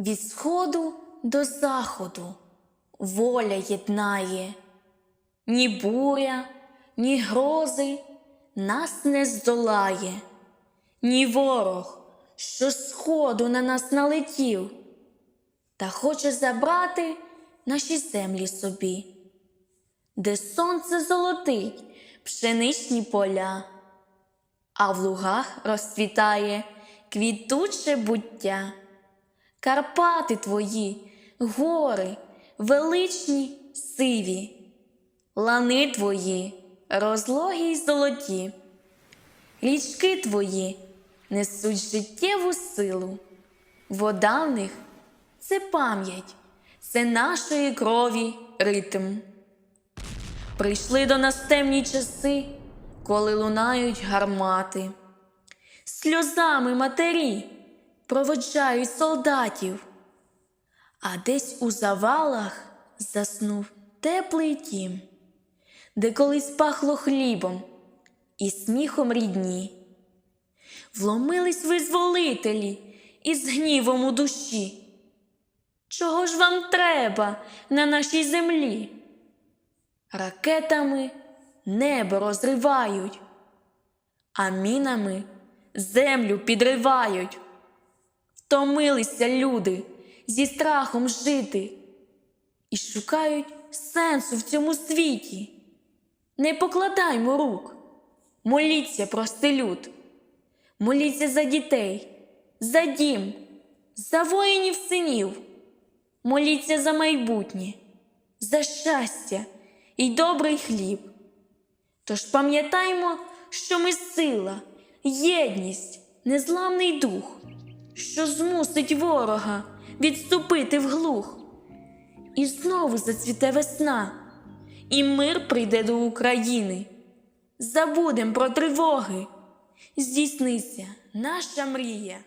Від сходу до заходу. Воля єднає, ні буря, ні грози нас не здолає, ні ворог, що сходу на нас налетів, та хоче забрати наші землі собі, де сонце золотить пшеничні поля, а в лугах розцвітає квітуче буття. Карпати твої, гори, величні сиві, лани твої, розлогі й золоті, річки твої несуть життєву силу, вода в них це пам'ять, це нашої крові ритм. Прийшли до нас темні часи, коли лунають гармати, сльозами матері проводжають солдатів, а десь у завалах заснув теплий дім, де колись пахло хлібом і сміхом рідні. Вломились визволителі із гнівом у душі. Чого ж вам треба на нашій землі? Ракетами небо розривають, а мінами землю підривають. Втомилися люди зі страхом жити і шукають сенсу в цьому світі. Не покладаймо рук, моліться, прости люд, моліться за дітей, за дім, за воїнів синів, моліться за майбутнє, за щастя і добрий хліб. Тож пам'ятаймо, що ми сила, єдність, незламний дух, що змусить ворога відступити вглух. І знову зацвіте весна, і мир прийде до України. Забудем про тривоги, здійсниться наша мрія.